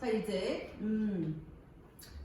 자, 이제, 음,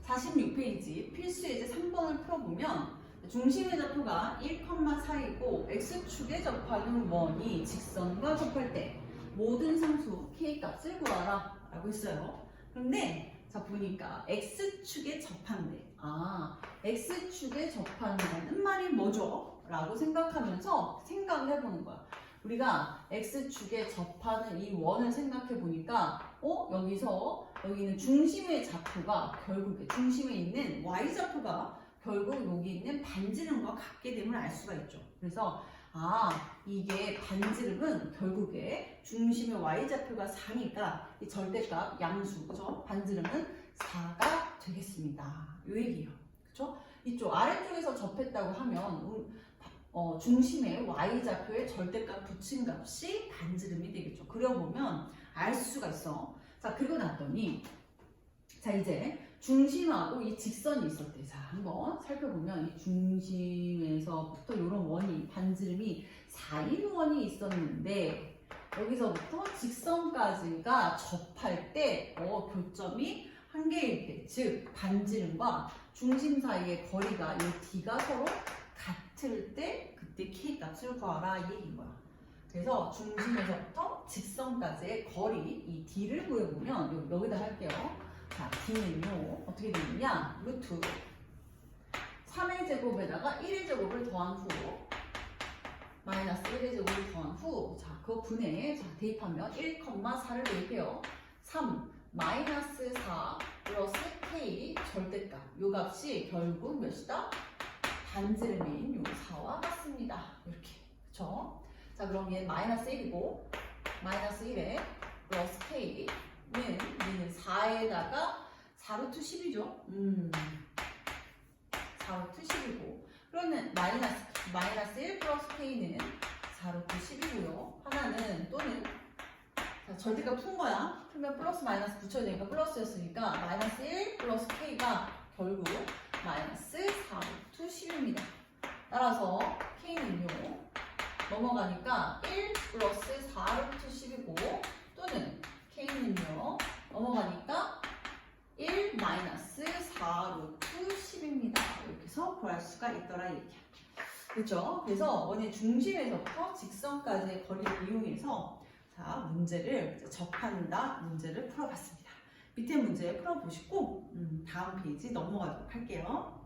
46페이지 필수 예제 3번을 풀어보면 중심의 좌표가 1,4이고 x축에 접하는 원이 직선과 접할 때 모든 상수 k 값을 구하라 라고 했어요. 그런데 자 보니까 x축에 접한대. 아, x축에 접한다는 말이 뭐죠? 라고 생각하면서 생각을 해보는 거야. 우리가 x축에 접하는 이 원을 생각해 보니까 어 여기서 여기는 중심의 좌표가 결국 에 중심에 있는 y좌표가 결국 여기 있는 반지름과 같게 됨을 알 수가 있죠. 그래서 아 이게 반지름은 결국에 중심의 y좌표가 4니까 이 절대값 양수 그죠? 반지름은 4가 되겠습니다. 이 얘기예요. 그죠? 이쪽 아래쪽에서 접했다고 하면 음, 어, 중심의 y좌표의 절대값 붙인 값이 반지름이 되겠죠. 그려보면 알 수가 있어. 자, 그리고 났더니 자 이제 중심하고 이 직선이 있었대. 자 한번 살펴보면 이 중심에서부터 이런 원이 반지름이 4인 원이 있었는데 여기서부터 직선까지가 접할 때 어, 교점이 한 개일 때, 즉 반지름과 중심 사이의 거리가 이 d가 서로 같을 때 그때 k 값을 구하라 이 얘기인 거야. 그래서 중심에서부터 직선까지의 거리 이 d를 구해보면 요- 여기다 할게요. 자, d는요 어떻게 되느냐? 루트 3의 제곱에다가 1의 제곱을 더한 후 마이너스 1의 제곱을 더한 후 자, 그 분에 자, 대입하면 1,4를 대입해요. 3 마이너스 4 플러스 k 절대값 요 값이 결국 몇이다? 반지름인 요 4와 같습니다. 이렇게 그쵸? 자 그럼 얘 마이너스 1이고 마이너스 1에 플러스 k는 얘는 4에다가 4루트 10이죠. 음. 4루트 10이고 그러면 마이너스 마이너스 1 플러스 k는 4루트 10이고요. 하나는 또는 자, 절대값 푼 거야. 풀면 플러스 마이너스 붙여야 되니까 플러스였으니까 마이너스 1 플러스 k가 결국 마이너스 4루트 10입니다. 따라서 넘어가니까 1 플러스 4 루트 10이고 또는 k는요 넘어가니까 1 마이너스 4 루트 10입니다. 이렇게 해서 구할 수가 있더라 얘기야. 그렇죠? 그래서 원의 중심에서부터 직선까지의 거리를 이용해서 자 문제를 접한다 문제를 풀어봤습니다. 밑에 문제 풀어보시고 음, 다음 페이지 넘어가도록 할게요.